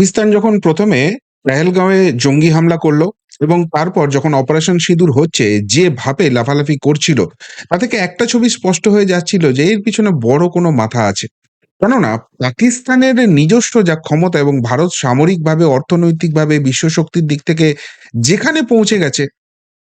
পাকিস্তান যখন ১ম এ পেহেলগাঁওয়ে জঙ্গি হামলা করল এবং তারপর যখন অপারেশন সিঁদুর হচ্ছে, যেভাবে লাফালাফি করছিল, তা থেকে একটা ছবি স্পষ্ট হয়ে যাচ্ছিল যে এর পিছনে বড় কোনো মাথা আছে। কেননা পাকিস্তানের নিজস্ব যা ক্ষমতা এবং ভারত সামরিকভাবে, অর্থনৈতিকভাবে, বিশ্বশক্তির দিক থেকে যেখানে পৌঁছে গেছে,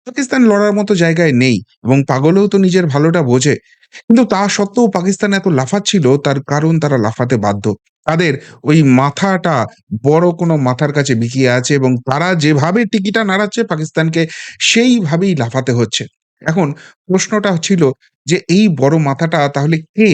পাকিস্তান লড়ার মতো জায়গায় নেই এবং পাগলেও তো নিজের ভালোটা বোঝে। কিন্তু তা সত্ত্বেও পাকিস্তান এত লাফাচ্ছিল তার কারণ তারা লাফাতে বাধ্য। তাদের ওই মাথাটা বড় কোনো মাথার কাছে বিকিয়ে আছে এবং তারা যেভাবে টিকিটা নাড়াচ্ছে পাকিস্তানকে, সেইভাবেই লাফাতে হচ্ছে। এখন প্রশ্নটা ছিল যে এই বড় মাথাটা তাহলে কে?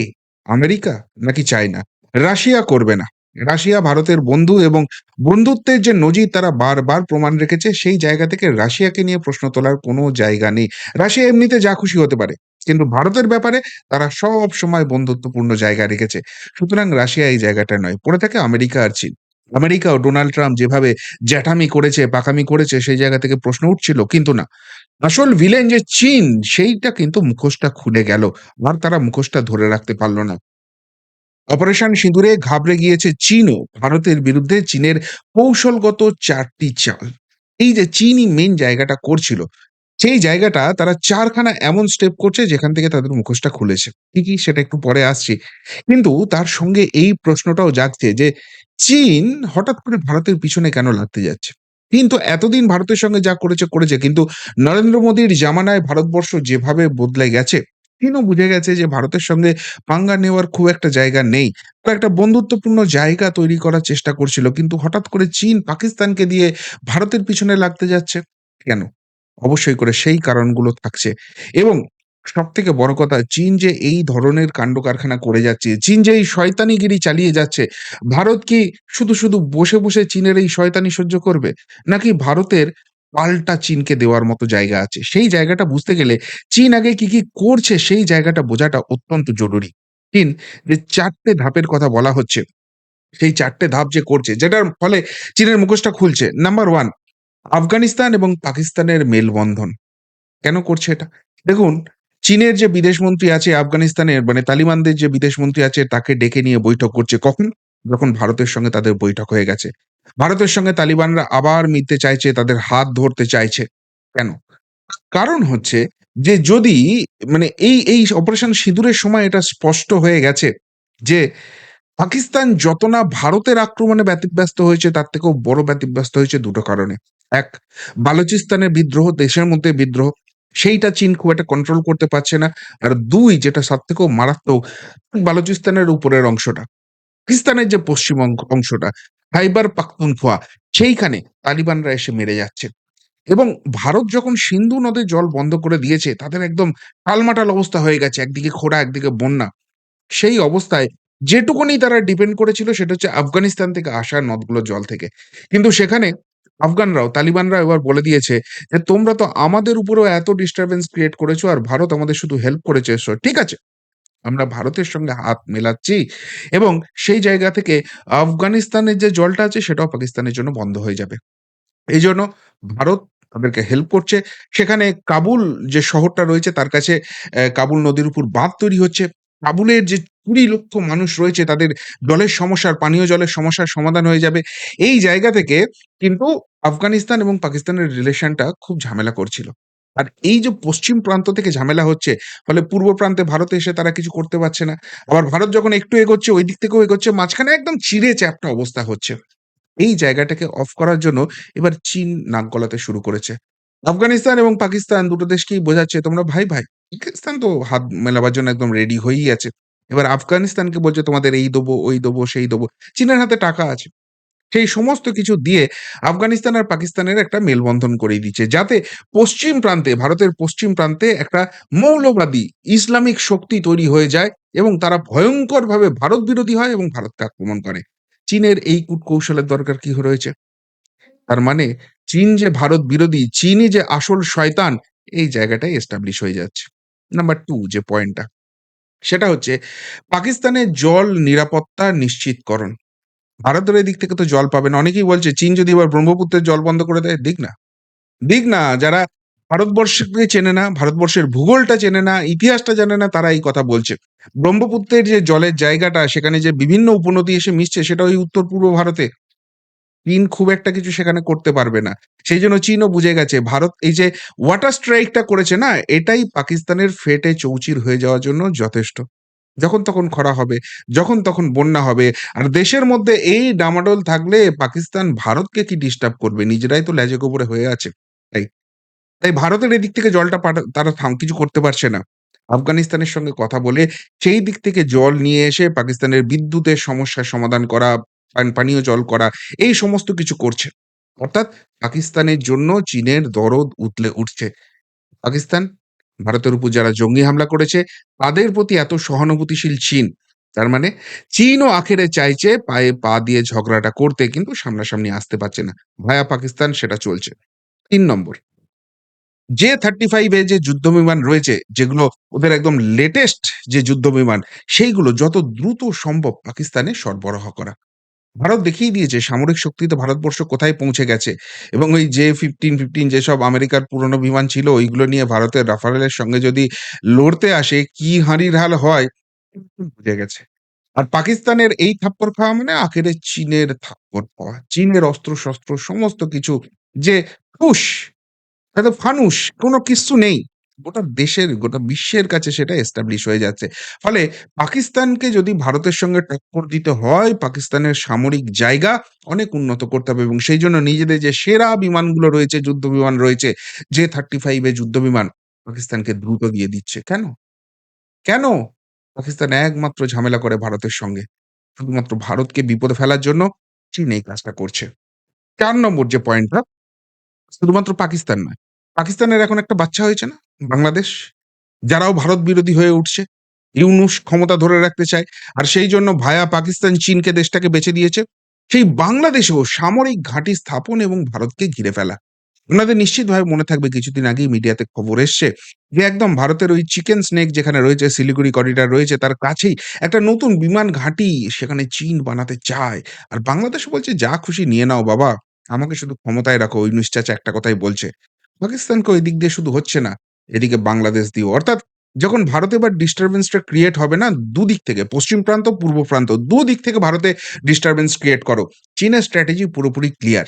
আমেরিকা নাকি চায়না? রাশিয়া করবে না। রাশিয়া ভারতের বন্ধু এবং বন্ধুত্বের যে নজির তারা বারবার প্রমাণ রেখেছে, সেই জায়গা থেকে রাশিয়াকে নিয়ে প্রশ্ন তোলার কোনো জায়গা নেই। রাশিয়া এমনিতে যা খুশি হতে পারে। কিন্তু ভারতের ব্যাপারে তারা সবসময় বন্ধুত্বপূর্ণ জায়গা রেখেছে। সুতরাং রাশিয়া এই জায়গাটা নয়। পড়ে থাকে আমেরিকা আর চীন। আমেরিকাও ডোনাল্ড ট্রাম্প যেভাবে জ্যাঠামি করেছে, পাকামি করেছে সেই জায়গা থেকে প্রশ্ন উঠছিল। কিন্তু না। আসল ভিলেন যে চীন সেইটা কিন্তু মুখোশটা খুলে গেল। আর তারা মুখোশটা ধরে রাখতে পারল না। অপারেশন সিঁদুরে ঘাবড়ে গিয়েছে চীনও। ভারতের বিরুদ্ধে চীনের কৌশলগত চারটি চাল। এই যে চীনই মেন জায়গাটা করছিল, সেই জায়গাটা তারা চারখানা এমন স্টেপ করছে যেখান থেকে তাদের মুখোশটা খুলেছে। কি সেটা একটু পরে আসছি। কিন্তু তার সঙ্গে এই প্রশ্নটাও জাগছে যে চীন হঠাৎ করে ভারতের পিছনে কেন লাগতে যাচ্ছে? কিন্তু এতদিন ভারতের সঙ্গে যা করেছে, করেছে। কিন্তু নরেন্দ্র মোদীর জামানায় ভারতবর্ষ যেভাবে বদলে গেছে, চীনও বুঝে গেছে যে ভারতের সঙ্গে পাঙ্গা নেওয়ার খুব একটা জায়গা নেই। তারা একটা বন্ধুত্বপূর্ণ জায়গা তৈরি করার চেষ্টা করছিল। কিন্তু হঠাৎ করে চীন পাকিস্তানকে দিয়ে ভারতের পিছনে লাগতে যাচ্ছে। কেন? অবশ্যই করে সেই কারণগুলো থাকছে। এবং সবথেকে বড় কথা চীন যে এই ধরনের কাণ্ড কারখানা করে যাচ্ছে, চীন যে এই শয়তানিগিরি চালিয়ে যাচ্ছে, ভারত কি শুধু, শুধু বসে, বসে চীনের এই শয়তানি সহ্য করবে? নাকি ভারতের পাল্টা চীনকে দেওয়ার মতো জায়গা আছে? সেই জায়গাটা বুঝতে গেলে চীন আগে কি, কি করছে সেই জায়গাটা বোঝাটা অত্যন্ত জরুরি। চীন যে চারটে ধাপের কথা বলা হচ্ছে, সেই চারটে ধাপ যে করছে যেটার ফলে চীনের মুখোশটা খুলছে। নাম্বার 1 আফগানিস্তান এবং পাকিস্তানের মেলবন্ধন। কেন করছে এটা? দেখুন চীনের যে বিদেশমন্ত্রী আছে আফগানিস্তানের মানে তালিবানদের যে বিদেশমন্ত্রী আছে তাকে ডেকে নিয়ে বৈঠক করছে। কখন? যখন ভারতের সঙ্গে তাদের বৈঠক হয়ে গেছে। ভারতের সঙ্গে তালিবানরা আবার মিলতে চাইছে, তাদের হাত ধরতে চাইছে। কেন? কারণ হচ্ছে যে যদি মানে এই, এই অপারেশন সিঁদুরের সময় এটা স্পষ্ট হয়ে গেছে যে পাকিস্তান যত না ভারতের আক্রমণে ব্যতিব্যস্ত হয়েছে তার থেকেও বড় ব্যতিব্যস্ত হয়েছে দুটো কারণে। ১ বালুচিস্তানের বিদ্রোহ, দেশের মধ্যে বিদ্রোহ। সেইটা চীন খুব একটা কন্ট্রোল করতে পারছে না। আর দুই যেটা সব থেকেও মারাত্মক বালুচিস্তানের উপরের অংশটা। পাকিস্তানের যে পশ্চিম অংশটা খাইবার পাখতুনখোয়া সেইখানে তালিবানরা এসে মেরে যাচ্ছে। এবং ভারত যখন সিন্ধু নদের জল বন্ধ করে দিয়েছে তাদের একদম টালমাটাল অবস্থা হয়ে গেছে। একদিকে খোড়া একদিকে বন্যা। সেই অবস্থায় যেটুকুনি তারা ডিপেন্ড করেছিল সেটা হচ্ছে আফগানিস্তান থেকে আসা নদগুলোর জল থেকে। কিন্তু সেখানে আফগানরাও তালিবানরা এবার বলে দিয়েছে যে, "তোমরা তো আমাদের উপরেও এত ডিস্টারবেন্স ক্রিয়েট করেছ আর ভারত আমাদের শুধু হেল্প করেছে এসো। ঠিক আছে। আমরা ভারতের সঙ্গে হাত মেলাচ্ছি এবং সেই জায়গা থেকে আফগানিস্তানের যে জলটা আছে সেটাও পাকিস্তানের জন্য বন্ধ হয়ে যাবে।" এই জন্য ভারত তাদেরকে হেল্প করছে। সেখানে কাবুল যে শহরটা রয়েছে তার কাছে কাবুল নদীর উপর বাঁধ তৈরি হচ্ছে। কাবুলের যে ২০ লক্ষ মানুষ রয়েছে তাদের জলের সমস্যার, পানীয় জলের সমস্যার সমাধান হয়ে যাবে। এই জায়গা থেকে কিন্তু আফগানিস্তান এবং পাকিস্তানের রিলেশনটা খুব ঝামেলা করছিল। আর এই যে পশ্চিম প্রান্ত থেকে ঝামেলা হচ্ছে, ফলে পূর্ব প্রান্তে ভারত এসে তারা কিছু করতে পারছে না। আবার ভারত যখন একটু এগোচ্ছে ওই দিক থেকেও এগোচ্ছে, মাঝখানে একদম চিঁড়ে চ্যাপ্টা অবস্থা হচ্ছে। এই জায়গাটাকে অফ করার জন্য এবার চীন নাক গলাতে শুরু করেছে। আফগানিস্তান এবং পাকিস্তান দুটো দেশকেই বোঝাচ্ছে তোমরা ভাই, ভাই। পাকিস্তান তো হাত মেলাবার জন্য একদম রেডি হয়েই আছে। এবার আফগানিস্তানকে বলছে তোমাদের এই দেবো, ওই দেবো, সেই দেবো। চীনের হাতে টাকা আছে। সেই সমস্ত কিছু দিয়ে আফগানিস্তান আর পাকিস্তানের একটা মেলবন্ধন করিয়ে দিচ্ছে। যাতে পশ্চিম প্রান্তে, ভারতের পশ্চিম প্রান্তে একটা মৌলবাদী ইসলামিক শক্তি তৈরি হয়ে যায় এবং তারা ভয়ংকরভাবে ভারত বিরোধী হয় এবং ভারতকে আক্রমণ করে। চীনের এই কূটকৌশলের দরকার কি রয়েছে? তার মানে চীন যে ভারত বিরোধী, চীনই যে আসল শয়তান এই জায়গাটাই এস্টাবলিশ হয়ে যাচ্ছে। নাম্বার টু যে পয়েন্টটা সেটা হচ্ছে পাকিস্তানের জল নিরাপত্তা নিশ্চিতকরণ। ভারতের এদিক থেকে তো জল পাবে না। অনেকেই বলছে চীন যদি এবার ব্রহ্মপুত্রের জল বন্ধ করে দেয়, দিক না। দিক না। যারা ভারতবর্ষকে চেনে না, ভারতবর্ষের ভূগোলটা চেনে না, ইতিহাসটা জানে না তারা এই কথা বলছে। ব্রহ্মপুত্রের যে জলের জায়গাটা সেখানে যে বিভিন্ন উপনদী এসে মিশছে সেটা ওই উত্তর-পূর্ব ভারতে। চীন খুব একটা কিছু সেখানে করতে পারবে না। সেই জন্য চীনও বুঝে গেছে ভারত এই যে ওয়াটার স্ট্রাইকটা করেছে না এটাই পাকিস্তানের ফেটে চৌচির হয়ে যাওয়ার জন্য যথেষ্ট। যখন তখন খরা হবে, যখন তখন বন্যা হবে। আর দেশের মধ্যে এই ডামাডোল থাকলে পাকিস্তান ভারতকে কি ডিস্টার্ব করবে? নিজেরাই তো লেজে গোবরে হয়ে আছে। তাই। তাই ভারতের এদিক থেকে জলটা তারা থাম কিছু করতে পারছে না। আফগানিস্তানের সঙ্গে কথা বলে সেই দিক থেকে জল নিয়ে এসে পাকিস্তানের বিদ্যুতের সমস্যার সমাধান করা, পানীয় জল করা, এই সমস্ত কিছু করছে। অর্থাৎ পাকিস্তানের জন্য চীনের দরদ উতলে উঠছে। পাকিস্তান, ভারতের উপর যারা জঙ্গি হামলা করেছে, তাদের প্রতি এত সহানুভূতিশীল চীন। তার মানে চীনও আখেরে চাইছে পায়ে পা দিয়ে ঝগড়াটা করতে, কিন্তু সামনাসামনি আসতে পারছে না। ভায়া পাকিস্তান, সেটা চলছে। তিন নম্বর, যে 35 এ যে যুদ্ধ বিমান রয়েছে, যেগুলো ওদের একদম লেটেস্ট যে যুদ্ধ বিমান সেইগুলো যত দ্রুত সম্ভব পাকিস্তানে সরবরাহ করা। ভারত দেখিয়ে দিয়েছে সামরিক শক্তিতে ভারতবর্ষ কোথায় পৌঁছে গেছে এবং ওই জে 15, 15 যেসব আমেরিকার পুরনো বিমান ছিল ওইগুলো নিয়ে ভারতের রাফালের সঙ্গে যদি লড়তে আসে কি হাঁড়ির হাল হয় বুঝে গেছে। আর পাকিস্তানের এই থাপ্পড় খাওয়া মানে আখেরে চীনের থাপ্পড় খাওয়া। চীনের অস্ত্র-শস্ত্র সমস্ত কিছু যে ফুস একদম ফানুস কোন কিচ্ছু নেই। গোটা দেশের গোটা বিশ্বের কাছে সেটা এস্টাবলিশ হয়ে যাচ্ছে। ফলে পাকিস্তানকে যদি ভারতের সঙ্গে টক্কর দিতে হয়, পাকিস্তানের সামরিক জায়গা অনেক উন্নত করতে হবে এবং সেই জন্য নিজেদের যে সেরা বিমানগুলো রয়েছে, যুদ্ধ বিমান রয়েছে, জে 35 এ যুদ্ধ বিমান পাকিস্তানকে দ্রুত দিয়ে দিচ্ছে। কেন? কেন? পাকিস্তান একমাত্র ঝামেলা করে ভারতের সঙ্গে। শুধুমাত্র ভারতকে বিপদে ফেলার জন্য চীন এই কাজটা করছে। চার নম্বর যে পয়েন্টটা শুধুমাত্র পাকিস্তান নয়। পাকিস্তানের এখন একটা বাচ্চা হয়েছে না? বাংলাদেশ। যারাও ভারত বিরোধী হয়ে উঠছে। ইউনুস ক্ষমতা ধরে রাখতে চায়। আর সেই জন্য ভায়া পাকিস্তান চীনকে দেশটাকে বেচে দিয়েছে। সেই বাংলাদেশেও সামরিক ঘাঁটি স্থাপন এবং ভারতকে ঘিরে ফেলা। আপনাদের নিশ্চিতভাবে মনে থাকবে কিছুদিন আগেই মিডিয়াতে খবর এসছে যে একদম ভারতের ওই চিকেন স্নেক যেখানে রয়েছে, শিলিগুড়ি করিডর রয়েছে, তার কাছেই একটা নতুন বিমান ঘাঁটি সেখানে চীন বানাতে চায়। আর বাংলাদেশ বলছে, যা খুশি নিয়ে নাও বাবা। আমাকে শুধু ক্ষমতায় রাখো। ইউনূস চাচা একটা কথাই বলছে। পাকিস্তানকে ওই দিক দিয়ে শুধু হচ্ছে না। এদিকে বাংলাদেশ দিয়েও। অর্থাৎ যখন ভারতে এবার ডিস্টার্বেন্স টা ক্রিয়েট হবে না দুদিক থেকে পশ্চিম প্রান্ত, পূর্ব প্রান্ত দুদিক থেকে ভারতে ডিস্টার্বেন্স ক্রিয়েট করো। চীনের স্ট্র্যাটেজি পুরোপুরি ক্লিয়ার।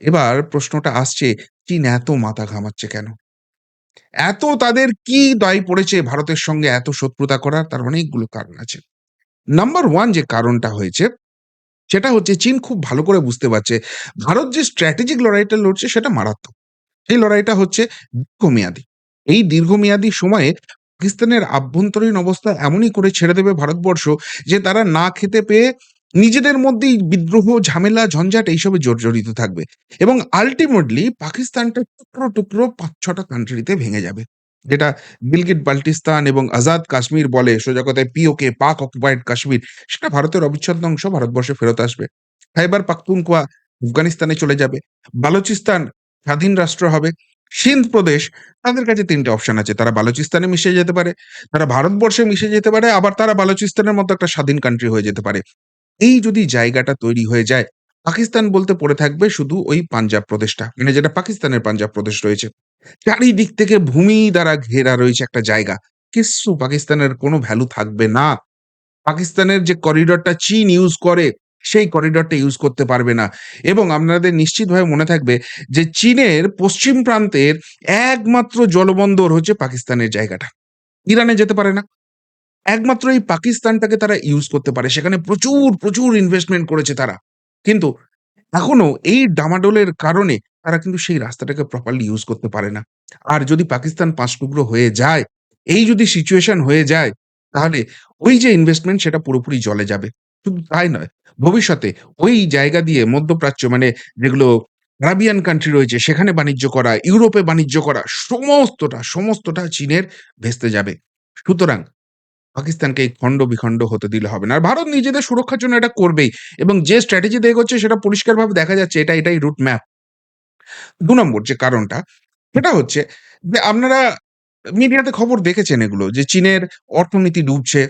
এবার প্রশ্নটা আসছে চীন এত মাথা ঘামাচ্ছে কেন? এত তাদের কি দায় পড়েছে ভারতের সঙ্গে এত শত্রুতা করার? তার অনেকগুলো কারণ আছে। নাম্বার ওয়ান যে কারণটা হয়েছে সেটা হচ্ছে চীন খুব ভালো করে বুঝতে পারছে ভারত যে স্ট্র্যাটেজিক লড়াইটা লড়ছে সেটা মারাত্মক। এই লড়াইটা হচ্ছে দীর্ঘমেয়াদী। এই দীর্ঘমেয়াদী সময়ে পাকিস্তানের আভ্যন্তরীণ অবস্থা এমনই করে ছেড়ে দেবে ভারতবর্ষ যে তারা না খেতে পেয়ে নিজেদের মধ্যেই বিদ্রোহ, ঝামেলা, ঝঞ্ঝাট এইসবে জর্জরিত থাকবে। এবং আল্টিমেটলি পাকিস্তানটা টুকরো, টুকরো পাঁচ ছটা কান্ট্রিতে ভেঙে যাবে। যেটা গিলগিট বাল্টিস্তান এবং আজাদ কাশ্মীর বলে সোজা কথায় পিওকে পাক অকুপায়েড কাশ্মীর সেটা ভারতের অবিচ্ছেদ্য অংশ ভারতবর্ষে ফেরত আসবে। খাইবার পাখতুনখোয়া আফগানিস্তানে চলে যাবে। বালুচিস্তান স্বাধীন রাষ্ট্র হবে। সিন্ধ প্রদেশ তাদের কাছে ৩ টে অপশন আছে। তারা বালুচিস্তানে মিশে যেতে পারে, তারা ভারতবর্ষে মিশে যেতে পারে, আবার তারা বালুচিস্তানের মতো একটা স্বাধীন কান্ট্রি হয়ে যেতে পারে। এই যদি জায়গাটা তৈরি হয়ে যায়, পাকিস্তান বলতে পড়ে থাকবে শুধু ওই পাঞ্জাব প্রদেশটা। মানে যেটা পাকিস্তানের পাঞ্জাব প্রদেশ রয়েছে। চারিদিক থেকে ভূমি দ্বারা ঘেরা রয়েছে একটা জায়গা। কিচ্ছু পাকিস্তানের কোনো ভ্যালু থাকবে না। পাকিস্তানের যে করিডরটা চীন ইউজ করে সেই করিডরটা ইউজ করতে পারবে না। এবং আপনাদের নিশ্চিতভাবে মনে থাকবে যে চীনের পশ্চিম প্রান্তের একমাত্র জলবন্দর হচ্ছে পাকিস্তানের জায়গাটা। ইরানে যেতে পারে না। একমাত্র এই পাকিস্তানটাকে তারা ইউজ করতে পারে। সেখানে প্রচুর, প্রচুর ইনভেস্টমেন্ট করেছে তারা। কিন্তু এখনও এই ডামাডোলের কারণে তারা কিন্তু সেই রাস্তাটাকে প্রপারলি ইউজ করতে পারে না। আর যদি পাকিস্তান পাঁচ টুকরো হয়ে যায়, এই যদি সিচুয়েশন হয়ে যায় তাহলে ওই যে ইনভেস্টমেন্ট সেটা পুরোপুরি জলে যাবে। শুধু তাই নয়, ভবিষ্যতে ওই জায়গা দিয়ে মধ্যপ্রাচ্য মানে যেগুলো আরাবিয়ান কান্ট্রি রয়েছে সেখানে বাণিজ্য করা, ইউরোপে বাণিজ্য করা সমস্তটা, সমস্তটা চীনের ভেস্তে যাবে। সুতরাং পাকিস্তানকে এই খণ্ড বিখণ্ড হতে দিলে হবে না। আর ভারত নিজেদের সুরক্ষার জন্য এটা করবেই এবং যে স্ট্র্যাটেজিতে এগোচ্ছে সেটা পরিষ্কারভাবে দেখা যাচ্ছে এটা এটাই রুট ম্যাপ। দু নম্বর যে কারণটা সেটা হচ্ছে যে আপনারা মিডিয়াতে খবর দেখেছেন এগুলো যে চীনের অর্থনীতি ডুবছে।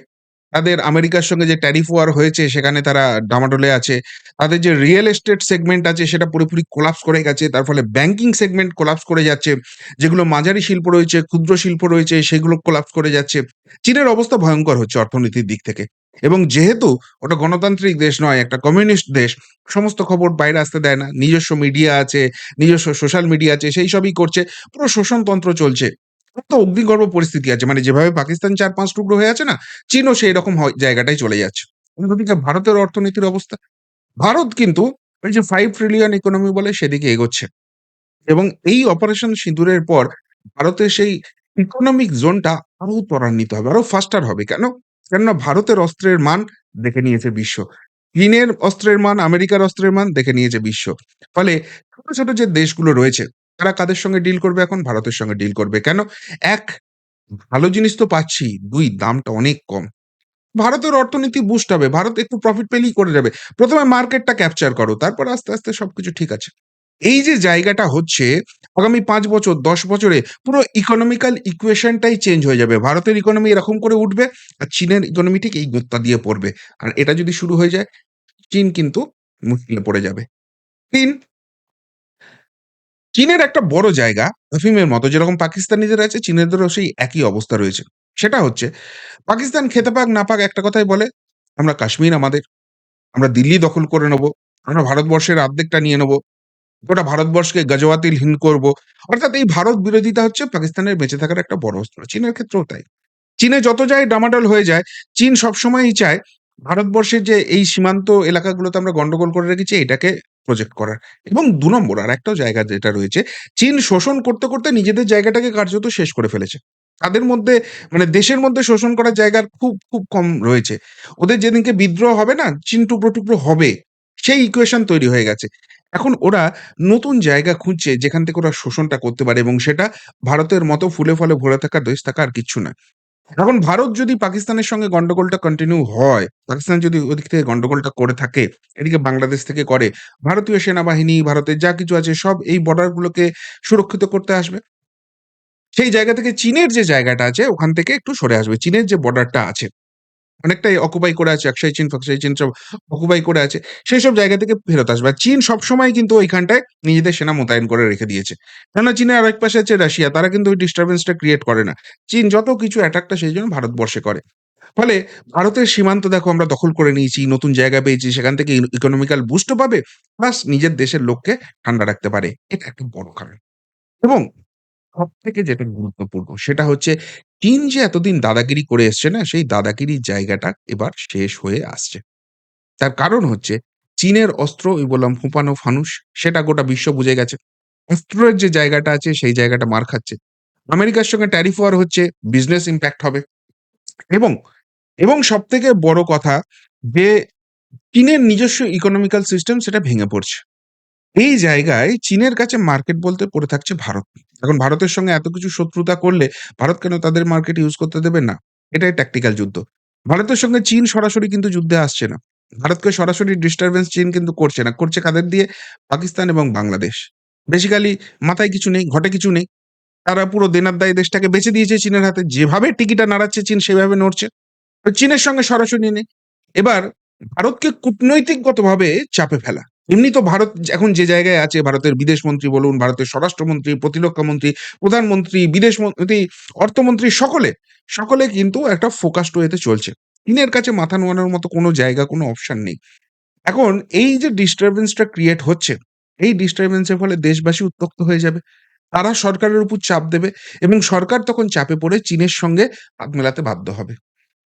তাদের আমেরিকার সঙ্গে যে ট্যারিফ ওয়ার হয়েছে সেখানে তারা ডামাডোলে আছে। তাদের যে রিয়েল এস্টেট সেগমেন্ট আছে সেটা পুরোপুরি কোলাপস করে গেছে। তার ফলে ব্যাংকিং সেগমেন্ট কোলাপস করে যাচ্ছে। যেগুলো মাঝারি শিল্প রয়েছে, ক্ষুদ্র শিল্প রয়েছে সেগুলো কোলাপস করে যাচ্ছে। চীনের অবস্থা ভয়ঙ্কর হচ্ছে অর্থনীতির দিক থেকে। এবং যেহেতু ওটা গণতান্ত্রিক দেশ নয়, একটা কমিউনিস্ট দেশ, সমস্ত খবর বাইরে আসতে দেয় না। নিজস্ব মিডিয়া আছে, নিজস্ব সোশ্যাল মিডিয়া আছে, সেই সবই করছে। পুরো শোষণতন্ত্র চলছে। এত অগ্নিগর্ভ পরিস্থিতি আছে। মানে যেভাবে পাকিস্তান ৪-৫ টুকরো হয়ে আছে না? চীনও সেইরকম হয় জায়গাটায় চলে যাচ্ছে। অন্যদিকে ভারতের অর্থনীতির অবস্থা? ভারত কিন্তু ওই যে 5 ট্রিলিয়ন ইকোনমি বলে সেদিকে এগোচ্ছে। এবং এই অপারেশন সিঁদুরের পর ভারতের সেই ইকোনমিক জোনটা আরও ত্বরান্বিত হবে, আরও ফাস্টার হবে। কেন? কেননা ভারতের অস্ত্রের মান দেখে নিয়েছে বিশ্ব। চীনের অস্ত্রের মান, আমেরিকার অস্ত্রের মান দেখে নিয়েছে বিশ্ব। ফলে ছোট, ছোট যে দেশগুলো রয়েছে তারা কাদের সঙ্গে ডিল করবে এখন? ভারতের সঙ্গে ডিল করবে। কেন? এক ভালো জিনিস তো পাচ্ছি, দুই দামটা অনেক কম। ভারতের অর্থনীতি বুস্ট হবে। ভারত একটু প্রফিট পেলেই করে যাবে। প্রথমে মার্কেটটা ক্যাপচার করো। তারপর আস্তে, আস্তে সবকিছু ঠিক আছে। এই যে জায়গাটা হচ্ছে আগামী পাঁচ বছর, ১০ বছরে পুরো ইকোনমিক্যাল ইকুয়েশনটাই চেঞ্জ হয়ে যাবে। ভারতের ইকোনমি এরকম করে উঠবে আর চীনের ইকোনমি ঠিক এই গত্যা দিয়ে পড়বে। আর এটা যদি শুরু হয়ে যায়, চীন কিন্তু মুশকিলে পড়ে যাবে। ৩ চীনের একটা বড় জায়গা আফিমের মতো যেরকম পাকিস্তানিদের আছে চীনেদেরও সেই একই অবস্থা রয়েছে। সেটা হচ্ছে পাকিস্তান খেতে পাক না পাক একটা কথাই বলে, "আমরা কাশ্মীর আমাদের। আমরা দিল্লি দখল করে নেব। আমরা ভারতবর্ষের অর্ধেকটা নিয়ে নেব। গোটা ভারতবর্ষকে গাজওয়াতিল-হিন্দ করব।" অর্থাৎ এই ভারত বিরোধিতা হচ্ছে পাকিস্তানের বেঁচে থাকার একটা বড় অস্ত্র। চীনের ক্ষেত্রেও তাই। চীনে যত যায় ডামাডোল হয়ে যায়, চীন সবসময়ই চায় ভারতবর্ষের যে এই সীমান্ত এলাকাগুলোতে আমরা গন্ডগোল করে রেখেছি এটাকে প্রজেক্ট করার। এবং দু নম্বর আরেকটাও জায়গা যেটা রয়েছে, চীন শোষণ করতে, করতে নিজেদের জায়গাটাকে কার্যত শেষ করে ফেলেছে। তাদের মধ্যে মানে দেশের মধ্যে শোষণ করার জায়গার খুব, খুব কম রয়েছে। ওদের যেদিনকে বিদ্রোহ হবে না, চীন টুকরো, টুকরো হবে। সেই ইকুয়েশন তৈরি হয়ে গেছে। এখন ওরা নতুন জায়গা খুঁজছে যেখান থেকে ওরা শোষণটা করতে পারে এবং সেটা ভারতের মতো ফুলে ফলে ভরে থাকা দেশ থাকা আর কিচ্ছু না। এখন ভারত যদি পাকিস্তানের সঙ্গে গন্ডগোলটা কন্টিনিউ হয়, পাকিস্তান যদি ওদিক থেকে গন্ডগোলটা করে থাকে, এদিকে বাংলাদেশ থেকে করে, ভারতীয় সেনাবাহিনী, ভারতের যা কিছু আছে সব এই বর্ডার গুলোকে সুরক্ষিত করতে আসবে। সেই জায়গা থেকে চীনের যে জায়গাটা আছে ওখান থেকে একটু সরে আসবে। চীনের যে বর্ডারটা আছে, অনেকটাই অকুপাই করে আছে, আকসাই চীন, ফাকসাই চীন সব অকুপাই করে আছে। সেই সব জায়গা থেকে ফেরত আসবে। চীন সবসময় কিন্তু ওইখানটায় নিজেদের সেনা মোতায়েন করে রেখে দিয়েছে। কেননা চীনের আরেক পাশে আছে রাশিয়া। তারা কিন্তু ওই ডিস্টার্বেন্স টা ক্রিয়েট করে না। চীন যত কিছু অ্যাটাকটা সেই জন্য ভারতবর্ষে করে। ফলে ভারতের সীমান্ত দেখো আমরা দখল করে নিয়েছি, নতুন জায়গা পেয়েছি, সেখান থেকে ইকোনমিক্যাল বুস্ট ও পাবে, প্লাস নিজের দেশের লোককে ঠান্ডা রাখতে পারে। এটা একটা বড় কারণ। এবং সবথেকে যেটা গুরুত্বপূর্ণ সেটা হচ্ছে চীন যে এতদিন দাদাগিরি করে এসছে না, সেই দাদাগিরির জায়গাটা এবার শেষ হয়ে আসছে। তার কারণ হচ্ছে চীনের অস্ত্র ওই বললাম ফোঁপানো ফানুস সেটা গোটা বিশ্ব বুঝে গেছে। অস্ত্রের যে জায়গাটা আছে সেই জায়গাটা মার খাচ্ছে। আমেরিকার সঙ্গে ট্যারিফ ওয়ার হচ্ছে, বিজনেস ইমপ্যাক্ট হবে। এবং, এবং সবথেকে বড় কথা যে চীনের নিজস্ব ইকোনমিক্যাল সিস্টেম সেটা ভেঙে পড়ছে। এই জায়গায় চীনের কাছে মার্কেট বলতে পড়ে থাকছে ভারত। এখন ভারতের সঙ্গে এত কিছু শত্রুতা করলে ভারত কেন তাদের মার্কেট ইউজ করতে দেবে না? এটাই ট্যাকটিক্যাল যুদ্ধ। ভারতের সঙ্গে চীন সরাসরি কিন্তু যুদ্ধে আসছে না। ভারতকে সরাসরি ডিস্টার্বেন্স চীন কিন্তু করছে না। করছে কাদের দিয়ে? পাকিস্তান এবং বাংলাদেশ। বেসিক্যালি মাথায় কিছু নেই, ঘটে কিছু নেই। তারা পুরো দেনার-দায়ী দেশটাকে বেচে দিয়েছে চীনের হাতে। যেভাবে টিকিটা নাড়াচ্ছে চীন সেভাবে নড়ছে। চীনের সঙ্গে সরাসরি নেই। এবার ভারতকে কূটনৈতিকগতভাবে চাপে ফেলা। এমনি তো ভারত এখন যে জায়গায় আছে ভারতের বিদেশমন্ত্রী বলুন, ভারতের স্বরাষ্ট্রমন্ত্রী, প্রতিরক্ষা মন্ত্রী প্রধানমন্ত্রী, বিদেশ মন্ত্রী অর্থমন্ত্রী সকলে, সকলে কিন্তু একটা ফোকাসড ওয়েতে চলছে। চীনের কাছে মাথা নোয়ানোর মতো কোনো জায়গা, কোনো অপশন নেই। এখন এই যে ডিস্টারবেন্সটা ক্রিয়েট হচ্ছে, এই ডিস্টারবেন্সের ফলে দেশবাসী উত্তপ্ত হয়ে যাবে। তারা সরকারের উপর চাপ দেবে এবং সরকার তখন চাপে পড়ে চীনের সঙ্গে হাত মেলাতে বাধ্য হবে।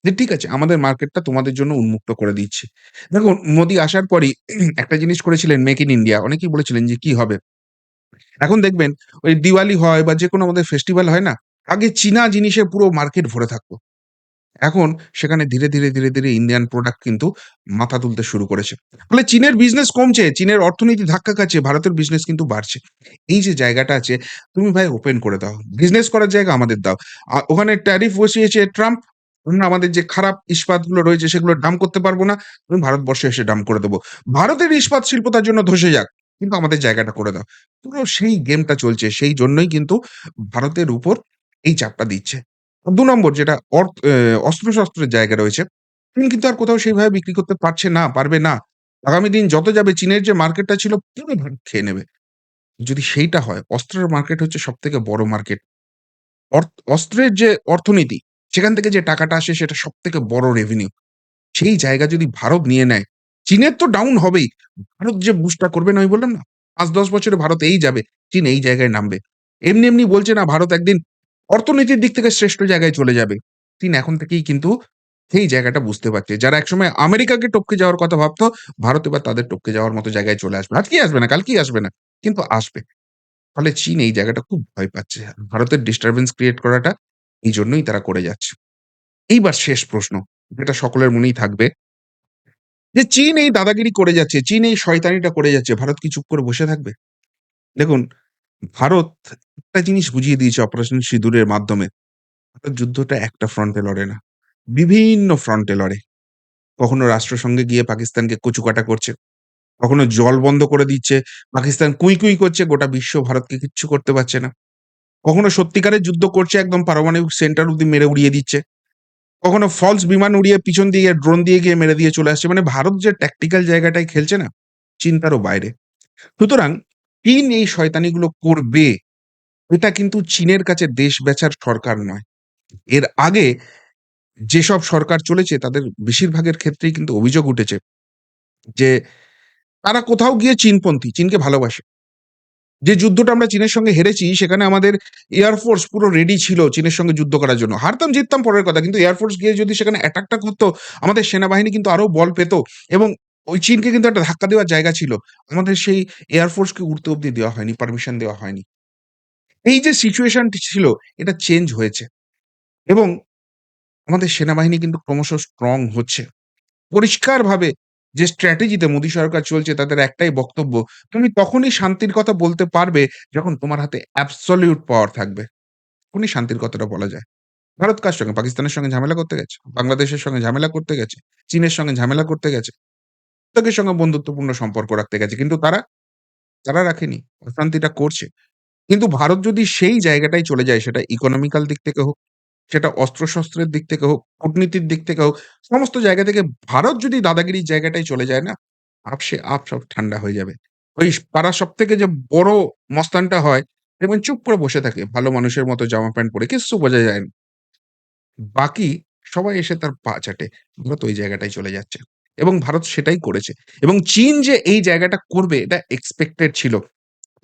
যে ঠিক আছে আমাদের মার্কেটটা তোমাদের জন্য উন্মুক্ত করে দিচ্ছি। দেখুন মোদি আসার পরই একটা জিনিস করেছিলেন মেক ইন ইন্ডিয়া। অনেকেই বলেছিলেন যে কি হবে? এখন দেখবেন ওই দিওয়ালি হয় বা যে কোনো আমাদের ফেস্টিভ্যাল হয় না? আগে চীনা জিনিসে পুরো মার্কেট ভরে থাকতো। এখন সেখানে ধীরে, ধীরে, ধীরে, ধীরে ইন্ডিয়ান প্রোডাক্ট কিন্তু মাথা তুলতে শুরু করেছে। ফলে চীনের বিজনেস কমছে, চীনের অর্থনীতি ধাক্কা খাচ্ছে, ভারতের বিজনেস কিন্তু বাড়ছে। এই যে জায়গাটা আছে তুমি ভাই ওপেন করে দাও। বিজনেস করার জায়গা আমাদের দাও। ওখানে ট্যারিফ বসিয়েছে ট্রাম্প। আমাদের যে খারাপ ইস্পাতগুলো রয়েছে সেগুলো ডাম্প করতে পারব না। আমি ভারতবর্ষে এসে ডাম্প করে দেবো ভারতের ইস্পাত শিল্প তার জন্য ধসে যাক। কিন্তু আমাদের জায়গাটা করে দাও। পুরো সেই গেমটা চলছে। সেই জন্যই কিন্তু ভারতের উপর এই চাপটা দিচ্ছে। দু নম্বর যেটা অর এ অস্ত্র-শস্ত্রের জায়গা রয়েছে, চীন কিন্তু আর কোথাও সেইভাবে বিক্রি করতে পারছে না, পারবে না। আগামী দিন যত যাবে চীনের যে মার্কেটটা ছিল পুরো ভারত খেয়ে নেবে। যদি সেইটা হয়, অস্ত্রের মার্কেট হচ্ছে সব থেকে বড় মার্কেট। অর্থ অস্ত্রের যে অর্থনীতি, সেখান থেকে যে টাকাটা আসে সেটা সব থেকে বড় রেভিনিউ। সেই জায়গা যদি ভারত নিয়ে নেয়, চীনের তো ডাউন হবেই। ভারত যে বুস্টটা করবে না আমি বললাম না? ৫-১০ বছরে ভারত এই যাবে, চীন এই জায়গায় নামবে। এমনি, এমনি বলছে না ভারত একদিন অর্থনীতির দিক থেকে শ্রেষ্ঠ জায়গায় চলে যাবে। চীন এখন থেকেই কিন্তু সেই জায়গাটা বুঝতে পারছে। যারা একসময় আমেরিকাকে টপকে যাওয়ার কথা ভাবতো ভারত এবার তাদের টপকে যাওয়ার মতো জায়গায় চলে আসবে। আজকেই আসবে না, কালকেই আসবে না। কিন্তু আসবে। ফলে চীন এই জায়গাটা খুব ভয় পাচ্ছে। ভারতের ডিস্টারবেন্স ক্রিয়েট করাটা এইজন্যই তারা করে যাচ্ছে। এইবার শেষ প্রশ্ন, যেটা সকলের মনেই থাকবে। যে চীন এই দাদাগিরি করে যাচ্ছে, চীন এই শয়তানিটা করে যাচ্ছে, ভারত কি চুপ করে বসে থাকবে? দেখুন, ভারত একটা জিনিস বুঝিয়ে দিয়েছে অপারেশন সিঁদুরের মাধ্যমে। ভারত যুদ্ধটা একটা ফ্রন্টে লড়ে না। বিভিন্ন ফ্রন্টে লড়ে। কখনো রাষ্ট্রসংঘে গিয়ে পাকিস্তানকে কচুকাটা করছে। কখনো জল বন্ধ করে দিচ্ছে। পাকিস্তান কুই, কুই করছে। গোটা বিশ্ব ভারতকে কিচ্ছু করতে পারছে না। কখনো সত্যিকারের যুদ্ধ করছে একদম পারমাণবিক সেন্টার অব্দি মেরে উড়িয়ে দিচ্ছে। কখনো ফলস বিমান উড়িয়ে পিছন দিয়ে ড্রোন দিয়ে গিয়ে মেরে দিয়ে চলে আসছে। মানে ভারত যে ট্যাকটিক্যাল জায়গাটায় খেলছে না, চীন তারও বাইরে। সুতরাং চীন এই শয়তানিগুলো করবে, এটা কিন্তু চীনের কাছে দেশ বেচার সরকার নয়। এর আগে যেসব সরকার চলেছে তাদের বেশিরভাগের ক্ষেত্রেই কিন্তু অভিযোগ উঠেছে যে তারা কোথাও গিয়ে চীনপন্থী, চীনকে ভালোবাসে। যে যুদ্ধটা আমরা চীনের সঙ্গে হেরেছি সেখানে আমাদের এয়ার ফোর্স পুরো রেডি ছিল চীনের সঙ্গে যুদ্ধ করার জন্য। হারতাম জিততাম পরের কথা। কিন্তু এয়ার ফোর্স গিয়ে যদি সেখানে অ্যাটাকটা করতো আমাদের সেনাবাহিনী কিন্তু আরও বল পেত এবং ওই চীনকে কিন্তু একটা ধাক্কা দেওয়ার জায়গা ছিল। আমাদের সেই এয়ার ফোর্সকে উড়তে অব্দি দেওয়া হয়নি, পারমিশন দেওয়া হয়নি। এই যে সিচুয়েশনটি ছিল এটা চেঞ্জ হয়েছে এবং আমাদের সেনাবাহিনী কিন্তু ক্রমশ স্ট্রং হচ্ছে। পরিষ্কারভাবে যে স্ট্র্যাটেজিতে মোদী সরকার চলছে তাদের একটাই বক্তব্য, তুমি তখনই শান্তির কথা বলতে পারবে যখন তোমার হাতে অ্যাবসলিউট পাওয়ার থাকবে। তখনই শান্তির কথাটা বলা যায়। ভারত কার সঙ্গে? পাকিস্তানের সঙ্গে ঝামেলা করতে গেছে? বাংলাদেশের সঙ্গে ঝামেলা করতে গেছে? চীনের সঙ্গে ঝামেলা করতে গেছে? প্রত্যেকের সঙ্গে বন্ধুত্বপূর্ণ সম্পর্ক রাখতে গেছে। কিন্তু তারা? তারা রাখেনি। অশান্তিটা করছে। কিন্তু ভারত যদি সেই জায়গাটায় চলে যায় সেটা ইকোনমিক্যাল দিক থেকে হোক, সেটা অস্ত্রশস্ত্রের দিক থেকে হোক, কূটনীতির দিক থেকে হোক, সমস্ত জায়গা থেকে ভারত যদি দাদাগিরির জায়গাটায় চলে যায় না, আপসে আপ সব ঠান্ডা হয়ে যাবে। ওই পাড়ার সবথেকে যে বড় মস্তানটা হয়, দেখবেন চুপ করে বসে থাকে ভালো মানুষের মতো জামা প্যান্ট পরে, কিচ্ছু বোঝা যায় না। বাকি সবাই এসে তার পা চাটে। ভারত ওই জায়গাটায় চলে যাচ্ছে এবং ভারত সেটাই করেছে এবং চীন যে এই জায়গাটা করবে এটা এক্সপেক্টেড ছিল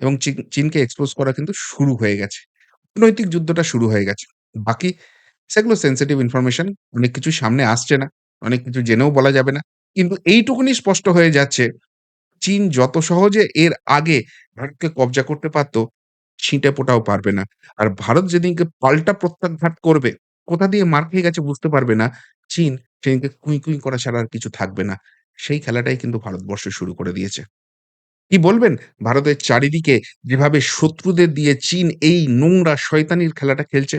এবং চীন চীনকে এক্সপোজ করা কিন্তু শুরু হয়ে গেছে। কূটনৈতিক যুদ্ধটা শুরু হয়ে গেছে। বাকি সেগুলো সেনসিটিভ ইনফরমেশন অনেক কিছুই সামনে আসছে না। অনেক কিছু জেনেও বলা যাবে না। কিন্তু এইটুকুনি স্পষ্ট হয়ে যাচ্ছে, চীন যত সহজে এর আগে ভারতকে কব্জা করতে পারত, ছিঁটে-ফোটাও পারবে না। আর ভারত যেদিনকে পাল্টা প্রত্যাঘাত করবে, কোথা দিয়ে মার খেয়ে গেছে বুঝতে পারবে না। চীন সেদিনকে কুই, কুই করা ছাড়া আর কিছু থাকবে না। সেই খেলাটাই কিন্তু ভারতবর্ষ শুরু করে দিয়েছে। কি বলবেন? ভারতের চারিদিকে যেভাবে শত্রুদের দিয়ে চীন এই নোংরা শয়তানির খেলাটা খেলছে,